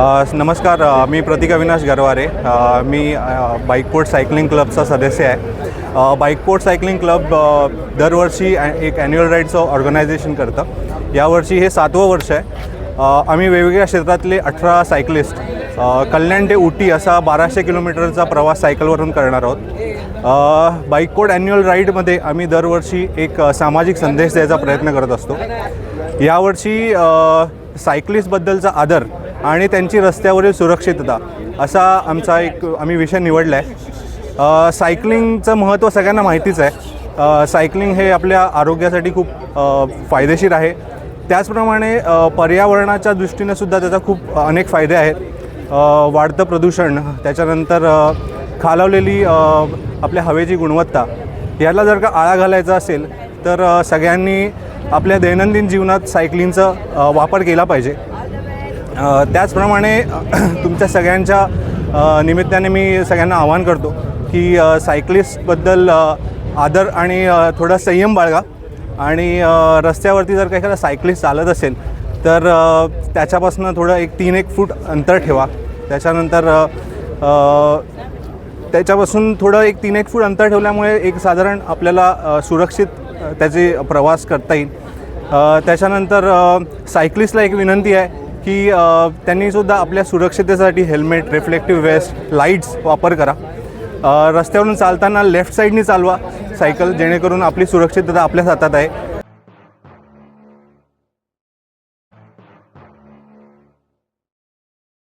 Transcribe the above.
नमस्कार मी प्रतीक अविनाश गरवारे. मी बाईकपोर्ट सायकलिंग क्लबचा सदस्य आहे. बाईकपोर्ट सायकलिंग क्लब दरवर्षी एक ॲन्युअल राईडचं ऑर्गनायझेशन करतं. यावर्षी हे सातवं वर्ष आहे. आम्ही वेगवेगळ्या क्षेत्रातले अठरा सायकलिस्ट कल्याण ते उटी असा बाराशे किलोमीटरचा प्रवास सायकलवरून करणार आहोत. अ, बाईकपोर्ट ॲन्युअल राईडमध्ये आम्ही दरवर्षी एक सामाजिक संदेश द्यायचा प्रयत्न करत असतो. यावर्षी सायकलिस्टबद्दलचा आदर आणि त्यांची रस्त्यावरील सुरक्षितता असा आमचा एक आम्ही विषय निवडला आहे सायकलिंगचं महत्त्व सगळ्यांना माहितीच आहे. सायकलिंग हे आपल्या आरोग्यासाठी खूप फायदेशीर आहे. त्याचप्रमाणे पर्यावरणाच्या दृष्टीने सुद्धा त्याचा खूप अनेक फायदे आहेत. वाढतं प्रदूषण त्याच्यानंतर खालावलेली आपल्या हवेची गुणवत्ता याला जर का आळा घालायचा असेल तर सगळ्यांनी आपल्या दैनंदिन जीवनात सायकलिंगचा वापर केला पाहिजे. त्याचप्रमाणे तुमच्या सगळ्यांच्या निमित्ताने मी सगळ्यांना आवाहन करतो की सायक्लिस्टबद्दल आदर आणि थोडा संयम बाळगा. आणि रस्त्यावरती जर काही एखादा सायक्लिस्ट चालत असेल तर त्याच्यापासून थोडं एक तीन एक फूट अंतर ठेवा. त्याच्यानंतर त्याच्यापासून थोडं एक तीन एक फूट अंतर ठेवल्यामुळे एक साधारण आपल्याला सुरक्षित त्याचे प्रवास करता येईल. त्याच्यानंतर सायक्लिस्टला एक विनंती आहे की त्यांनीसुद्धा आपल्या सुरक्षितेसाठी हेल्मेट रिफ्लेक्टिव्ह वेस्ट लाईट्स वापर करा. रस्त्यावरून चालताना लेफ्ट साईडनी चालवा सायकल जेणेकरून आपली सुरक्षितता आपल्याच हातात आहे.